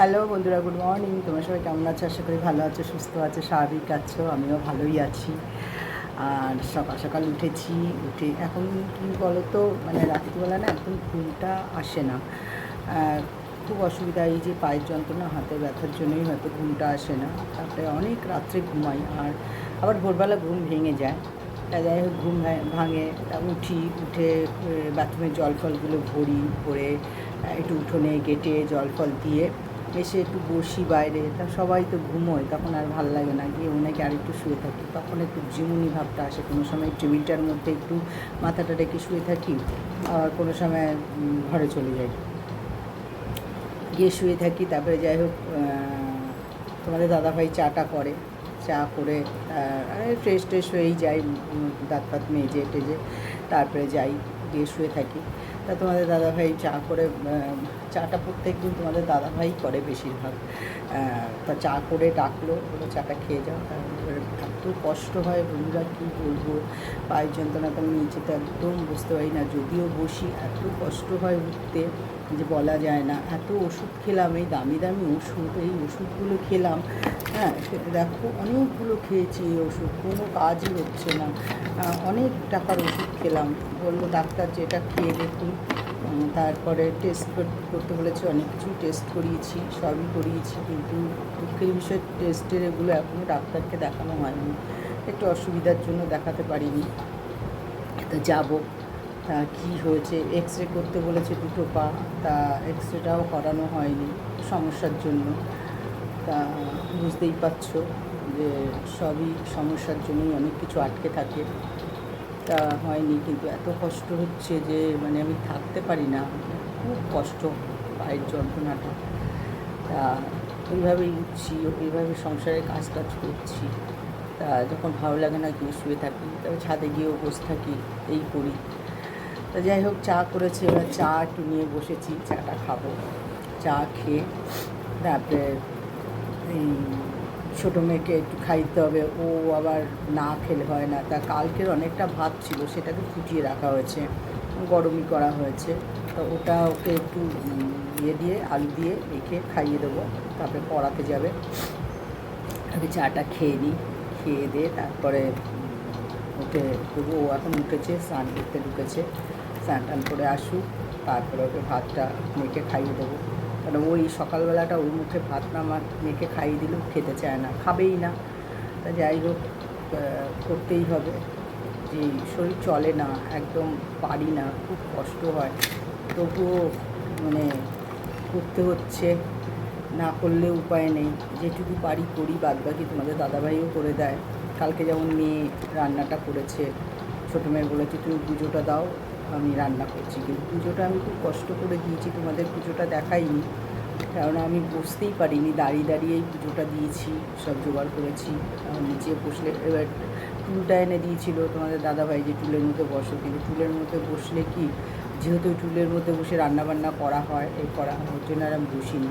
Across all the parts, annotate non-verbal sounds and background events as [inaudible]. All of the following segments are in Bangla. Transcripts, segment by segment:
হ্যালো বন্ধুরা গুড মর্নিং তোমার সবাই কেমন আছো? আশা করি ভালো আছো, সুস্থ আছো, স্বাভাবিক আছো, আমিও ভালোই আছি। আর সকাল সকাল উঠেছি, উঠে এখন কী বলো তো মানে রাত্রিবেলা না এখন ঘুমটা আসে না। খুব অসুবিধা, এই যে পায়ের যন্ত্রণা, হাতে ব্যথার জন্যই হয়তো ঘুমটা আসে না। তারপরে অনেক রাত্রে ঘুমাই, আর আবার ভোরবেলা ঘুম ভেঙে যায়। তা যাই হোক, ঘুম ভাঙে উঠি, উঠে বাথরুমের জল ফলগুলো ভরি, ভরে, একটু উঠোনে গেটে জল ফল দিয়ে এসে একটু বসি বাইরে, তা সবাই তো ঘুমোয়, তখন আর ভালো লাগে না, গিয়ে ওনাকে আর একটু শুয়ে থাকি। তখন একটু জিমুনি ভাবটা আসে, কোনো সময় টেবিলটার মধ্যে একটু মাথাটা রেখে শুয়ে থাকি, আর কোনো সময় ঘরে চলে যাই। গিয়ে শুয়ে থাকি, তারপরে যাই হোক তোমাদের দাদাভাই চাটা করে, চা করে ফ্রেশ ট্রেশ হয়েই যাই দাঁত ফাত মেজে টেজে, তারপরে যাই, গিয়ে শুয়ে থাকি। তা তোমাদের দাদাভাই চা করে চাটা প্রত্যেক দিন তোমাদের দাদাভাই করে বেশিরভাগ। তা চা করে ডাকলো বলে চাটা খেয়ে যাও কষ্ট হয় বন্ধুরা, কী বলব? পায়ের যন্ত্রণাটা আমি নিচে তো একদম বুঝতে পারি না। যদিও বসি, এত কষ্ট হয় উঠতে যে বলা যায় না। এত ওষুধ খেলাম, এই দামি দামি ওষুধ, এই ওষুধগুলো খেলাম হ্যাঁ সে- দেখো, অনেকগুলো খেয়েছি এই ওষুধ, কোনো কাজই হচ্ছে না। অনেক টাকার ওষুধ খেলাম। বলল, ডাক্তার, যেটা খেয়ে দেখুন। তারপরে টেস্ট করতে বলেছে, অনেক কিছু টেস্ট করিয়েছি, সবই করিয়েছি, কিন্তু দুঃখের বিষয় টেস্টের এগুলো এখনও ডাক্তারকে দেখানো হয়নি। একটু অসুবিধার জন্য দেখাতে পারিনি। তা যাব, তা কী হয়েছে? এক্স রে করতে বলেছে দুটো পা, তা এক্স রেটাও করানো হয়নি, সমস্যার জন্য। তা বুঝতেই পারছ যে সবই সমস্যার জন্যই অনেক কিছু আটকে থাকে। তা হয়নি, কিন্তু এত কষ্ট হচ্ছে যে মানে আমি থাকতে পারি না। খুব কষ্ট পায়ের যন্ত্রণাটা। তা ওইভাবেই উঠছি ওইভাবে সংসারে কাজ টাজ করছি। তা যখন ভালো লাগে না, গিয়ে শুয়ে থাকি। তবে ছাদে গিয়েও বসে থাকি, এই করি। তা যাই হোক, চা করেছে, এবার চা একটু নিয়ে বসেছি, চাটা খাব। চা খেয়ে, তারপরে এই ছোটো মেয়েকে একটু খাইতে হবে, ও আবার না খেলে হয় না। তা কালকের অনেকটা ভাত ছিল, সেটাকে ফুটিয়ে রাখা হয়েছে, গরমই করা হয়েছে। তো ওটা ওকে একটু ইয়ে দিয়ে, আলু দিয়ে রেখে খাইয়ে দেবো, তারপরে পড়াতে যাবে। আগে চাটা খেয়ে নিই, খেয়ে দিয়ে তারপরে উঠে তবু ও এখন উঠেছে, স্নান করতে ঢুকেছে। স্নান টান করে আসুক, তারপরে ওকে ভাতটা মেখে খাইয়ে দেবো। কারণ ওই সকালবেলাটা ওর মুখে ভাত না, আমার মেখে খাইয়ে দিলেও খেতে চায় না, খাবেই না। তা যাই হোক করতেই হবে। যে শরীর চলে না, একদম পারি না, খুব কষ্ট হয়। তবুও মানে করতে হচ্ছে, না করলে উপায় নেই। যেটুকু পারি করি বাদ বাকি তোমাদের দাদাভাইও করে দেয়। কালকে যেমন মেয়ে রান্নাটা করেছে, ছোটো মেয়ে বলেছে, তুমি পুজোটা দাও আমি রান্না করছি, কিন্তু পুজোটা আমি খুব কষ্ট করে দিয়েছি, তোমাদের পুজোটা দেখাইনি। কারণ আমি বসতেই পারিনি, দাঁড়িয়ে দাঁড়িয়েই পুজোটা দিয়েছি, সব জোগাড় করেছি। নিচে বসলে, এবার টুলটা এনে দিয়েছিল তোমাদের দাদাভাই যে টুলের মধ্যে বসো, কিন্তু টুলের মধ্যে বসলে কি, যেহেতু টুলের মধ্যে বসে রান্নাবান্না করা হয় এই করা হয়, ওর জন্য আর আমি বসিনি।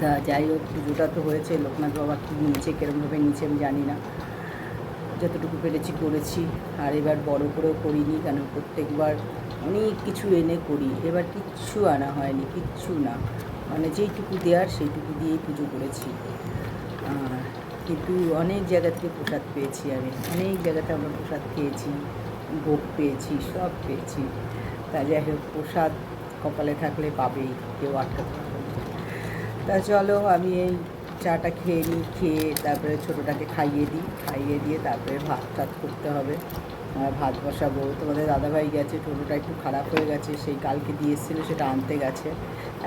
তা যাই হোক, পুজোটা তো হয়েছে, লোকনাথ বাবা কী নিয়েছে, কীরমভাবে নিয়েছে আমি জানি না। যতটুকু পেরেছি করেছি। আর এবার বড় করেও করিনি কেন? প্রত্যেকবার অনেক কিছু এনে করি। এবার কিচ্ছু আনা হয়নি, কিচ্ছু না। মানে যেইটুকু দেওয়ার সেইটুকু দিয়েই পুজো করেছি। কিন্তু অনেক জায়গা থেকে প্রসাদ পেয়েছি আমি। অনেক জায়গাতে আমরা প্রসাদ খেয়েছি, ভোগ পেয়েছি, সব পেয়েছি। তা যাই হোক, প্রসাদ কপালে থাকলে পাবেই, কেউ আটকাতে পারবে। তা চলো, আমি এই চাটা খেয়ে নিই, খেয়ে তারপরে ছোটোটাকে খাইয়ে দিই, খাইয়ে দিয়ে তারপরে ভাত টাত করতে হবে। ভাত বসাবো। তোমাদের দাদাভাই গেছে, টোটোটা একটু খারাপ হয়ে গেছে, সেই কালকে দিয়ে এসেছিল, সেটা আনতে গেছে।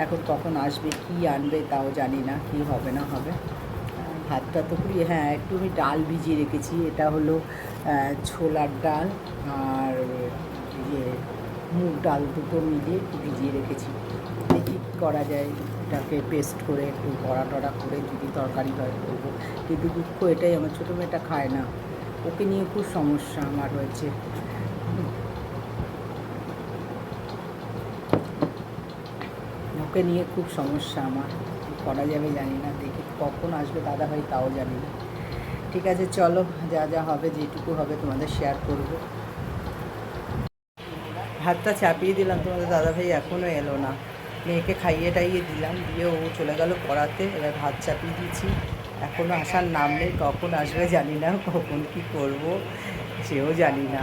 এখন কখন আসবে, কি আনবে তাও জানি না, কি হবে না হবে। ভাতটা তো পুরি হ্যাঁ একটু আমি ডাল ভিজিয়ে রেখেছি। এটা হলো ছোলার ডাল আর ইয়ে মুগ ডাল দুটো মিলিয়ে ভিজিয়ে রেখেছি। দেখি করা যায়। এটাকে পেস্ট করে একটু বড়া টড়া করে যদি তরকারি হয় করব। কিন্তু দুঃখ এটাই, আমার ছোটো মেয়েটা খায় না। ওকে নিয়ে খুব সমস্যা আমার হয়েছে। ওকে নিয়ে খুব সমস্যা আমার। করা যাবে জানি না। দেখি কখন আসবে দাদা ভাই তাও জানি না। ঠিক আছে, চলো, যা যা হবে, যেটুকু হবে তোমাদের শেয়ার করব। ভাতটা চাপিয়ে দিলাম, তোমাদের দাদা ভাই এখনও এলো না। মেয়েকে খাইয়ে টাইয়ে দিলাম, দিয়ে ও চলে গেল পড়াতে। এবার ভাত চাপিয়ে দিয়েছি। এখনও আসার নাম নেই, কখন আসবে জানি না, কখন কি করব সেও জানি না।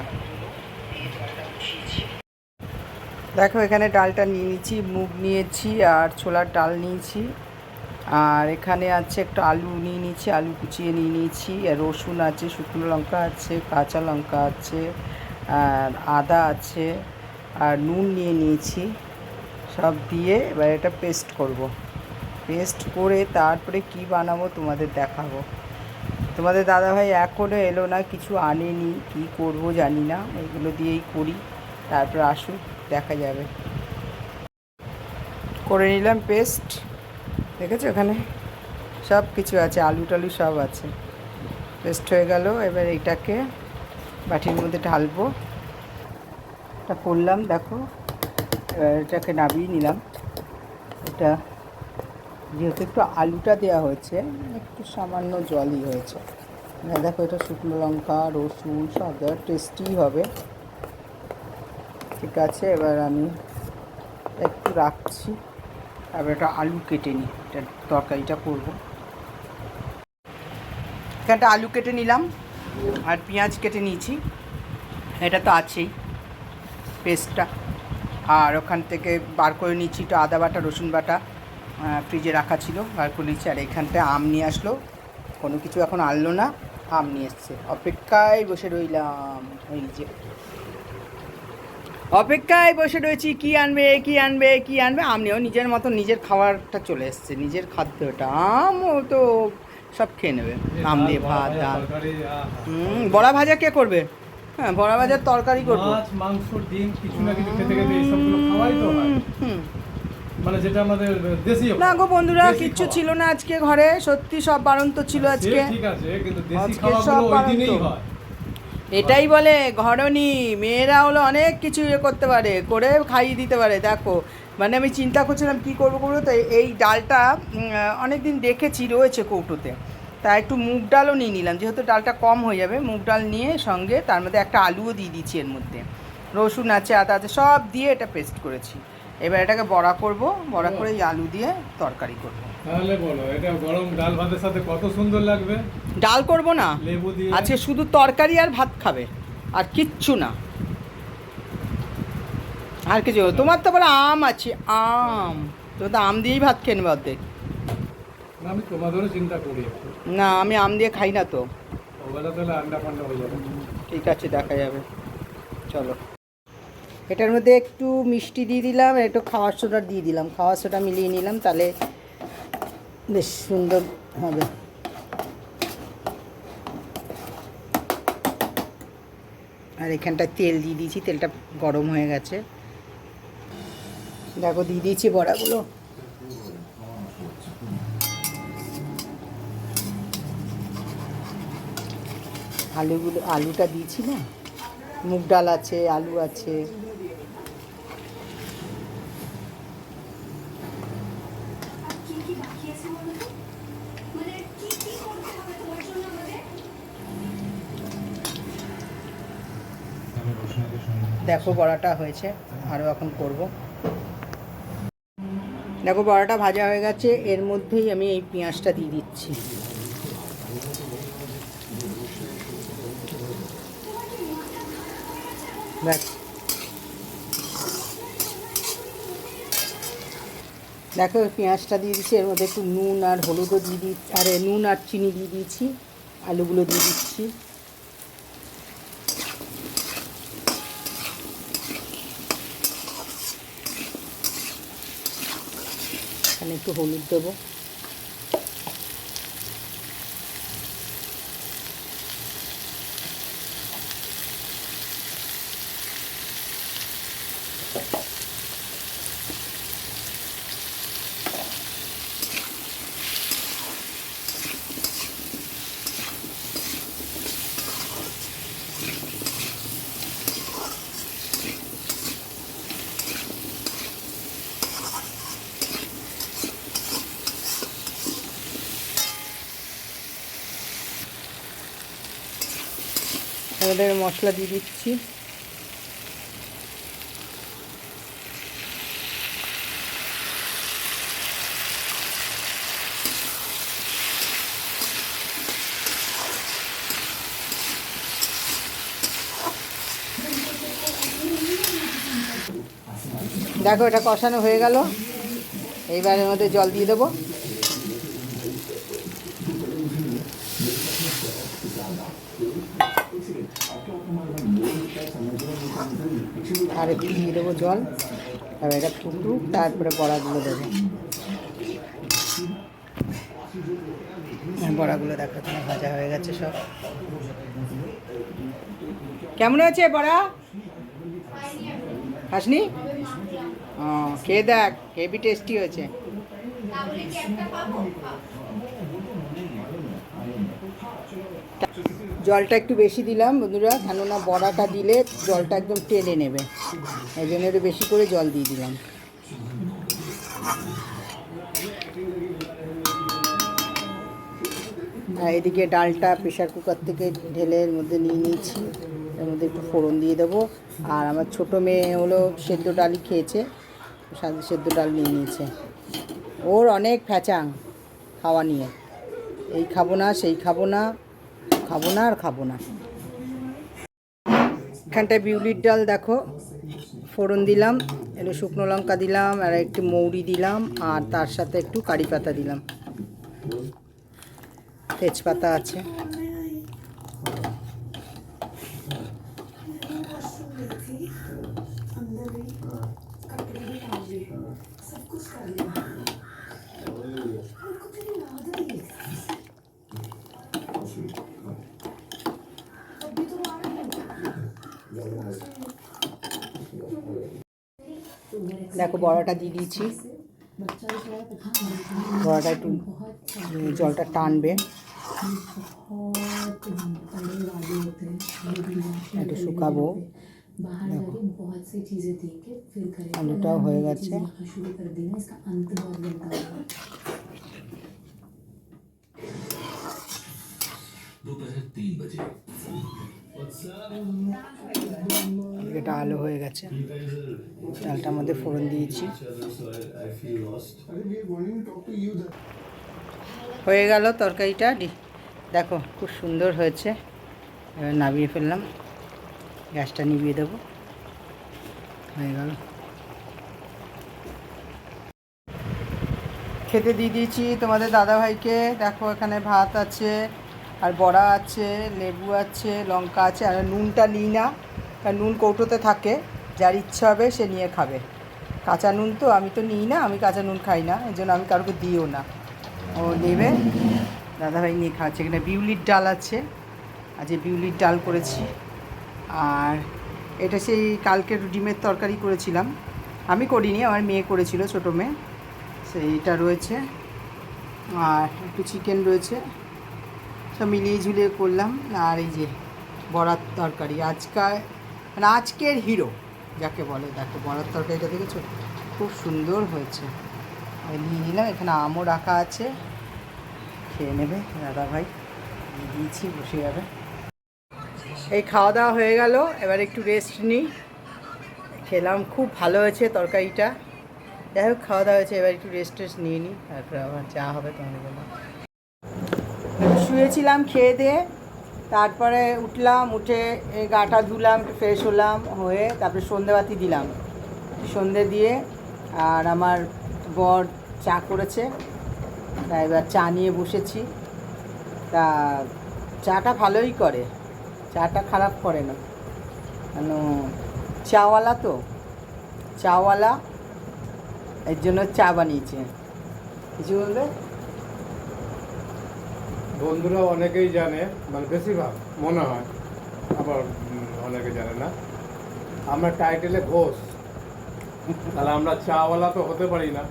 দেখো, এখানে ডালটা নিয়ে নিয়েছি, মুগ নিয়েছি আর ছোলার ডাল নিয়েছি। আর এখানে আছে একটা আলু নিয়ে নিয়েছি, আলু কুচিয়ে নিয়ে নিয়েছি। রসুন আছে, শুকনো লঙ্কা আছে, কাঁচা লঙ্কা আছে, আর আদা আছে, আর নুন নিয়ে নিয়েছি। সব দিয়ে এবার এটা পেস্ট করব। পেস্ট করে তারপরে কি বানাবো তোমাদের দেখাবো। তোমাদের দাদাভাই এখনও এলো না, কিছু আনেনি, কি করব জানি না, এগুলো দিয়েই করি, তারপর আসুক দেখা যাবে। করে নিলাম পেস্ট দেখেছ ওখানে? সব কিছু আছে, আলু টালু সব আছে। পেস্ট হয়ে গেল, এবার এইটাকে বাটির মধ্যে ঢালবো। এটা করলাম, দেখো। এটাকে নামিয়ে নিলাম। এটা যেহেতু একটু আলুটা দেওয়া হয়েছে, একটু সামান্য জলই হয়েছে। এবার দেখো এটা শুকনো লঙ্কা, রসুন, সব দেওয়া টেস্টি হবে। ঠিক আছে, এবার আমি একটু রাখছি। তারপর একটা আলু কেটে নিই, এটা তরকারিটা করব। এখানটা আলু কেটে নিলাম, আর পেঁয়াজ কেটে নিয়েছি। এটা তো আছেই পেস্টটা আর ওখান থেকে বার করে নিচ্ছি একটু আদা বাটা রসুন বাটা ফ্রিজে রাখা ছিল বার করে নিচ্ছি আর এখানটায় আম নিয়ে আসলো। কোনো কিছু এখন আনলো না আম নিয়ে এসছে। অপেক্ষায় বসে রইলাম। এই যে। অপেক্ষায় বসে রয়েছি কি আনবে কি আনবে কি আনবে? আমনিও নিজের মতো নিজের খাবারটা চলে এসছে। নিজের খাদ্যটা আমও তো সব খেয়ে নেবে। আম দিয়ে ভাত ডাল। হুম বড়া ভাজা কে করবে? হ্যাঁ বড়া ভাজার তরকারি করব। মাছ মাংস ডিম কিছু না কিছু খেতে খেতে এইসবগুলো খাওয়াই তো হয়। মানে যেটা আমাদের দেশি না গো বন্ধুরা কিচ্ছু ছিল না আজকে ঘরে সত্যি সব বারন্ত ছিল আজকে। ঠিক আছে কিন্তু দেশি খাওয়াগুলো ওই। হয়। এটাই বলে ঘরনি মেয়েরা হলো অনেক কিছু ইয়ে করতে পারে করে খাইয়ে দিতে পারে দেখো। মানে আমি চিন্তা করছিলাম কি করব করব তো এই ডালটা অনেক দিন দেখেছি রয়েছে কৌটোতে। তা একটু মুগ ডালও নিয়ে নিলাম। যেহেতু ডালটা কম হয়ে যাবে মুগ ডাল নিয়ে সঙ্গে তার মধ্যে একটা আলুও দিয়ে দিচ্ছি এর মধ্যে। রসুন আছে আদা আছে সব দিয়ে এটা পেস্ট করেছি। এবার এটাকে বড়া করব বড়া করে এই আলু দিয়ে তরকারি করব। তাহলে বলো এটা গরম ডাল ভাতের সাথে কত সুন্দর লাগবে? ডাল করব না। লেবু দিয়ে? আজকে শুধু তরকারি আর ভাত খাবে আর কিচ্ছু না। আর কিছু তোমার তো আবার আম আছে আম। তো আম দিয়েই ভাত খেয়ে নেবে অর্ধেক। আমি তোমাদেরও চিন্তা করি। না আমি আম দিয়ে খাই না তো। ওবেলা তাহলে আন্ডা ফান্ডা হয়ে যাবে। ঠিক আছে দেখা যাবে। চলো। এটার মধ্যে একটু মিষ্টি দিয়ে দিলাম একটু খাওয়ার সোডা দিয়ে দিলাম। খাওয়ার সোডা মিলিয়ে নিলাম তাহলে বেশ সুন্দর হবে। আর এখানটায় তেল দিয়ে দিয়েছি তেলটা গরম হয়ে গেছে। দেখো দিয়ে দিয়েছি বড়াগুলো। আলুগুলো আলুটা দিয়েছি না? মুগ ডাল আছে আলু আছে। মানে আমাদের দেখো বড়াটা হয়েছে। আরও এখন করব। দেখো বড়াটা ভাজা হয়ে গেছে। এর মধ্যেই আমি এই পেঁয়াজটা দিয়ে দিচ্ছি। ব্যাস দেখো, পেঁয়াজটা দিয়ে দিচ্ছি, এর মধ্যে একটু নুন আর হলুদও দিয়ে দিচ্ছি আরে, নুন আর চিনি দিয়ে দিয়েছি, আলুগুলো দিয়ে দিচ্ছি। এখানে একটু হলুদ দেবো। আমাদের মশলা দিয়ে দিচ্ছি। দেখো এটা কষানো হয়ে গেল। এইবারের মধ্যে জল দিয়ে দেবো। আর একটু দিয়ে দেবো জল। এবার এটা ফুটুক তারপরে বড়াগুলো দেবো। হ্যাঁ, বড়াগুলো দেখো তোমার ভাজা হয়ে গেছে সব। কেমন আছে বড়া? খাসনি? ও খেয়ে দেখ হেভি টেস্টি হয়েছে। জলটা একটু বেশি দিলাম, বন্ধুরা, কেননা বড়াটা দিলে জলটা একদম টেনে নেবে। এই জন্য একটু বেশি করে জল দিয়ে দিলাম। আর এদিকে ডালটা প্রেশার কুকার থেকে ঢেলে এর মধ্যে নিয়ে নিয়েছি। এর মধ্যে একটু ফোড়ন দিয়ে দেবো। আর আমার ছোটো মেয়ে হলো সেদ্ধ ডালই খেয়েছে সেদ্ধ ডাল নিয়ে নিয়েছে। ওর অনেক ফ্যাচাং খাওয়া নিয়ে। এই খাব না, সেই খাব না। খাব না আর খাব না। এখানটায় বিউলির ডাল দেখো, ফোড়ন দিলাম একটু শুকনো লঙ্কা দিলাম, আর একটু মৌরি দিলাম, আর তার সাথে একটু কারি পাতা দিলাম। তেজপাতা আছে। দেখো বড়াটা দিয়ে দিয়েছি বড়াটা একটু উম, জলটা টানবে একটু শুকাবো बाहर जाके बहुत सी चीजें देख के फिर करें আলুটাও হয়ে গেছে शुरू कर देना इसका अंत बहुत गंदा होगा दोपहर तीन बजे এটা আলু হয়ে গেছে। ডালটার মধ্যে ফোড়ন দিয়েছি। হয়ে গেল তরকারিটা দেখো, খুব সুন্দর হয়েছে। এবার নামিয়ে ফেললাম। গ্যাসটা নিভিয়ে দেবো। হয়ে গেল। খেতে দিয়ে দিয়েছি তোমাদের দাদাভাইকে। দেখো, এখানে ভাত আছে। আর বড়া আছে, লেবু আছে, লঙ্কা আছে, আর নুনটা নিই না, কারণ নুন কৌটোতে থাকে। যার ইচ্ছা হবে সে নিয়ে খাবে। কাঁচা নুন তো আমি তো নিই না, আমি কাঁচা নুন খাই না এই জন্য আমি কারোকে দিও না। ও নেবে। দাদাভাই নিয়ে খাচ্ছে। এখানে বিউলির ডাল আছে। আজকে বিউলির ডাল করেছি। আর এটা সেই কালকের ডিমের তরকারি করেছিলাম। আমি করিনি, আমার মেয়ে করেছিল, ছোটো মেয়ে। সেইটা রয়েছে। আর একটু চিকেন রয়েছে। সব মিলিয়ে ঝুলিয়ে করলাম, আর এই যে বড়ার তরকারি। আজকাল মানে আজকের হিরো, যাকে বলে, দেখো বড়ার তরকারিটা দেখেছ? খুব সুন্দর হয়েছে। আমি নিয়ে নিলাম, এখানে আমও রাখা আছে। খেয়ে নেবে দাদা ভাই। দিয়েছি, বসে যাবে। এই খাওয়া দাওয়া হয়ে গেল, এবার একটু রেস্ট নিই। খেলাম, খুব ভালো হয়েছে তরকারিটা। যাই হোক খাওয়া দাওয়া হয়েছে, এবার একটু রেস্ট টেস্ট নিয়ে নিই, তারপরে আবার যা হবে তোমাদের বললাম শুয়েছিলাম, খেয়ে দিয়ে তারপরে উঠলাম, উঠে গাটা ধুলাম একটু ফ্রেশ হলাম, হয়ে তারপরে সন্ধেবাতি দিলাম। সন্ধে দিয়ে আর আমার বর চা করেছে, তা এবার চা নিয়ে বসেছি। তা চাটা ভালোই করে, চাটা খারাপ করে না। কেন, চাওয়ালা তো, চাওয়ালা এর জন্য চা বানিয়েছে। কিছু বলবে? বন্ধুরা অনেকেই জানে মানে বেশিরভাগ মনে হয় আবার অনেকে জানে না আমরা টাইটেলে ঘোষ। তাহলে আমরা চাওয়ালা তো হতে পারি না।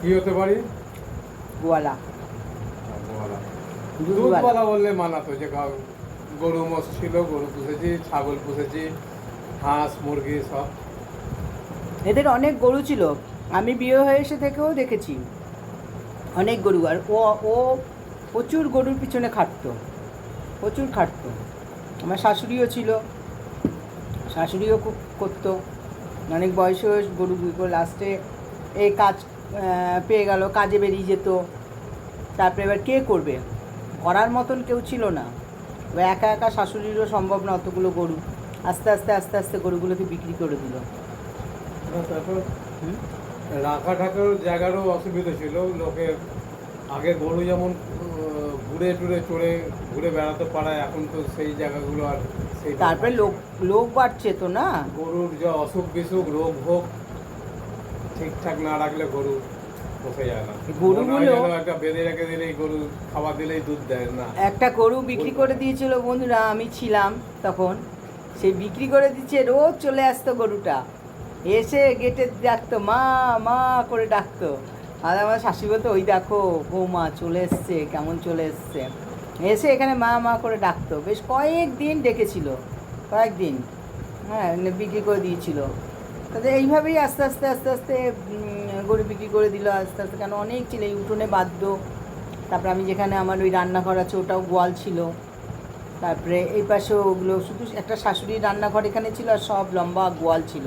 কি হতে পারি? গোয়ালা। দুধওয়ালা। বললে মানাতো যে গরু মোষ ছিল গরু পুষেছি ছাগল পুষেছি হাঁস মুরগি সব। এদের অনেক গরু ছিল। আমি বিয়ে হয়ে এসে থেকেও দেখেছি। অনেক গরু আর ও ও প্রচুর গরুর পিছনে খাটতো প্রচুর খাটতো। আমার শাশুড়িও ছিল শাশুড়িও খুব করতো। অনেক বয়স হয়ে গরু লাস্টে এই কাজ পেয়ে গেল কাজে বেরিয়ে যেত। তারপরে এবার কে করবে? করার মতন কেউ ছিল না। এবার একা একা শাশুড়িরও সম্ভব না অতগুলো গরু। আস্তে আস্তে আস্তে আস্তে গরুগুলোকে বিক্রি করে দিল। তারপর? হুম? রাখা ঠাকুর জায়গারও অসুবিধা ছিল। লোকে আগে গরু যেমন ঘুরে টুরে চড়ে ঘুরে বেড়াতে পারায় এখন তো সেই জায়গাগুলো আর সেই তারপরে লোক লোক বাড়ছে তো না? গরুর যা অসুখ বিসুখ রোগ ভোগ ঠিকঠাক না রাখলে গরু যায় না। গরুগুলো- একটা বেঁধে রেখে দিলেই গরু খাবার দিলেই দুধ দেয় না। একটা গরু বিক্রি করে দিয়েছিল বন্ধুরা আমি ছিলাম তখন। সেই বিক্রি করে দিচ্ছে রোজ চলে আসতো গরুটা। এসে গেটে ডাকতো, মা মা করে ডাকতো। আর আমার শাশুড়ি বলতো, ওই দেখো, বৌমা চলে এসছে, কেমন চলে এসছে? এসে এখানে মা মা করে ডাকতো। বেশ কয়েকদিন ডেকেছিল, কয়েকদিন হ্যাঁ বিক্রি করে দিয়েছিল। তাদের এইভাবেই আস্তে আস্তে আস্তে আস্তে গরু বিক্রি করে দিল, আস্তে আস্তে, কেন অনেক ছিল এই উঠোনে বাধ্য। তারপরে আমি যেখানে আমার ওই রান্নাঘর আছে, ওটাও গোয়াল ছিল। তারপরে এই পাশে ওগুলো, শুধু একটা শাশুড়ির রান্নাঘর এখানে ছিল, আর সব লম্বা গোয়াল ছিল।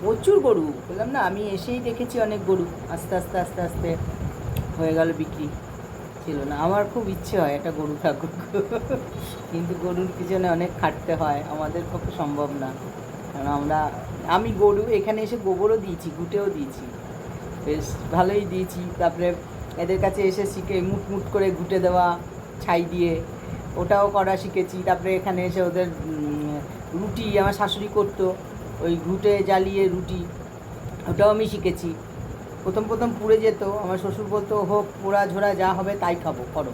প্রচুর গরু। বললাম, না, আমি এসেই দেখেছি অনেক গরু। আস্তে আস্তে আস্তে আস্তে হয়ে গেল বিক্রি। ছিল না। আমার খুব ইচ্ছে হয় একটা গরু থাকুক। [laughs] কিন্তু গরুর পিছনে অনেক খাটতে হয়। আমাদের পক্ষে সম্ভব না। কারণ আমরা, আমি গরু, এখানে এসে গোবরও দিয়েছি, গুটেও দিয়েছি। বেশ, ভালোই দিয়েছি। তারপরে এদের কাছে এসে শিখে মুট মুট করে ঘুটে দেওয়া, ছাই দিয়ে, ওটাও করা শিখেছি। তারপরে এখানে এসে ওদের রুটি আমার শাশুড়ি করতো। ওই ঘুটে জ্বালিয়ে রুটি, ওটাও আমি শিখেছি। প্রথম প্রথম পুড়ে যেত, আমার শ্বশুর বলতো, হোক, পোড়া ঝোড়া যা হবে তাই খাব, করো।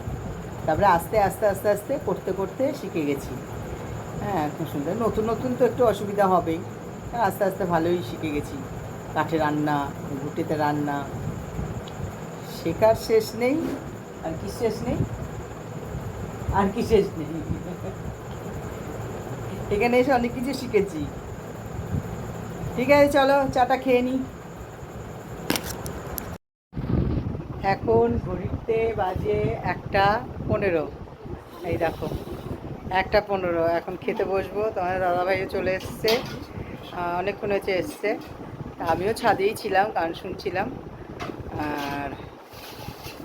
তারপরে আস্তে আস্তে আস্তে আস্তে করতে করতে শিখে গেছি। হ্যাঁ খুব সুন্দর। নতুন নতুন তো একটু অসুবিধা হবেই। আস্তে আস্তে ভালোই শিখে গেছি। কাঠে রান্না, ঘুটেতে রান্না। শেখার শেষ নেই, আর কি শেষ নেই? আর কি শেষ নেই? এখানে এসে অনেক কিছু শিখেছি। ঠিক আছে, চলো, চাটা খেয়ে নিই এখন ঘড়িতে বাজে একটা পনেরো। এই দেখো, একটা পনেরো। এখন খেতে বসবো। তোমার দাদাভাইও চলে এসছে অনেকক্ষণ হয়েছে এসছে। আমিও ছাদেই ছিলাম, গান শুনছিলাম। আর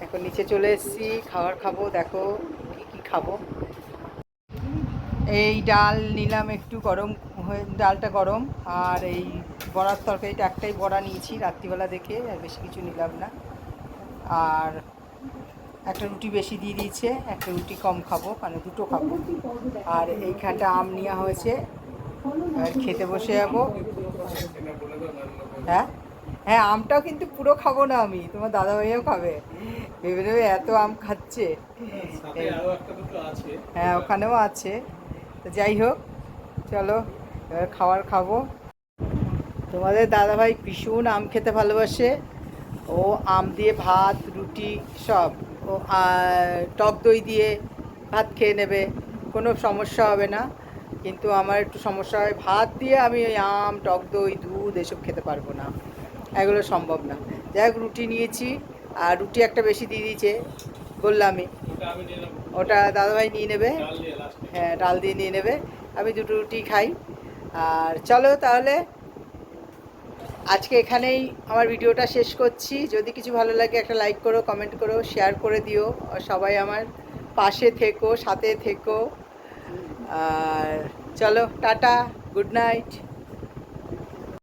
এখন নিচে চলে এসেছি, খাবার খাব, দেখো কি কি খাব। এই ডাল নিলাম একটু গরম হয়ে ডালটা গরম আর এই বড়ার তরকারিটা একটাই বড়া নিয়েছি রাত্রিবেলা দেখে আর বেশি কিছু নিলাম না। আর একটা রুটি বেশি দিয়ে দিয়েছে একটা রুটি কম খাব মানে দুটো খাব। আর এইখানটা আম নেওয়া হয়েছে আর খেতে বসে যাব। হ্যাঁ? হ্যাঁ আমটাও কিন্তু পুরো খাব না আমি তোমার দাদা ভাইও খাবে। ভেবে ভেবে এত আম খাচ্ছে। হ্যাঁ ওখানেও আছে। তো যাই হোক চলো। এবার খাবার খাব। তোমাদের দাদাভাই ভীষণ আম খেতে ভালোবাসে। ও আম দিয়ে ভাত, রুটি সব। ও টক দই দিয়ে ভাত খেয়ে নেবে। কোনো সমস্যা হবে না। কিন্তু আমার একটু সমস্যা হয়, ভাত দিয়ে আমি ওই আম, টক দই, দুধ এসব খেতে পারব না। এগুলো সম্ভব না। যাই হোক, রুটি নিয়েছি। আর রুটি একটা বেশি দিয়ে দিয়েছে বললামই ওটা দাদাভাই নিয়ে নেবে। হ্যাঁ ডাল দিয়ে নিয়ে নেবে। আমি দুটো রুটি খাই। আর চলো তাহলে, আজকে এখানেই আমার ভিডিওটা শেষ করছি। যদি কিছু ভালো লাগে একটা লাইক করো কমেন্ট করো শেয়ার করে দিও। সবাই আমার পাশে থেকো, সাথে থেকো। আর চলো, টাটা গুড নাইট